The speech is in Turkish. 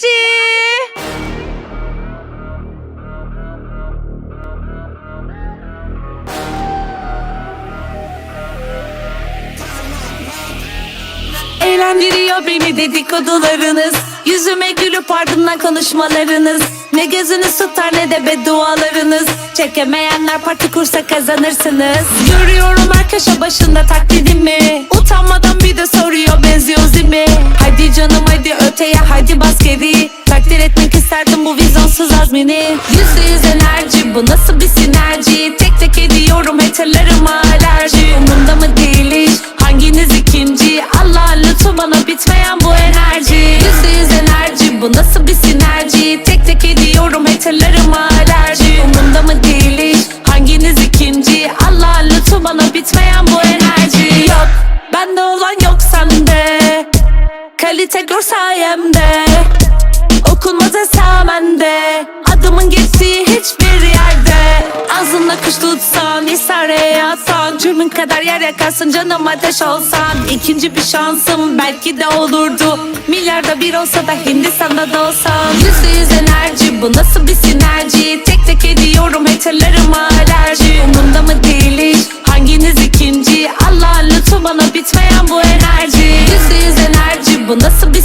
Cici. Eğlendiriyor beni dedikodularınız. Yüzüme gülüp ardından konuşmalarınız. Ne gözünüz tutar ne de beddualarınız. Çekemeyenler parti kursa kazanırsınız. Görüyorum her köşe başında taklidimi. Utanmadan bir de soruyor benziyoruz değil mi? Hadi canım hadi öteye hadi bas geri. Takdir etmek isterdim bu vizyonsuz azmini. Yüzde yüz enerji bu nasıl bir sinerji? Tek tek ediyorum haterlarıma alerji. Umurumda mı değil hiç hanginiz ikinci? Allah lütfu bana bitmeyen bu enerji. Yüzde yüz enerji bu nasıl bir sinerji? Tek tek ediyorum haterlarıma alerji. Umurumda mı değil hiç hanginiz ikinci? Allah lütfu bana bitmeyen Kalite gör sayemde. Okunmaz esamende Adımın geçtiği hiçbir yerde. Ağzınla kuş tutsan İsare yatsan Cürmün kadar yer yakarsın canım ateş olsan. İkinci bir şansım belki de olurdu. Milyarda bir olsa da Hindistan'da da olsam. Yüzde yüz enerji bu nasıl bir sinerji? Tek tek ediyorum haterlarıma alerji. Umurumda mı değil hiç? Hanginiz ikinci? Allah lütfu bana bitmeyen bu enerji Vou nasıl bir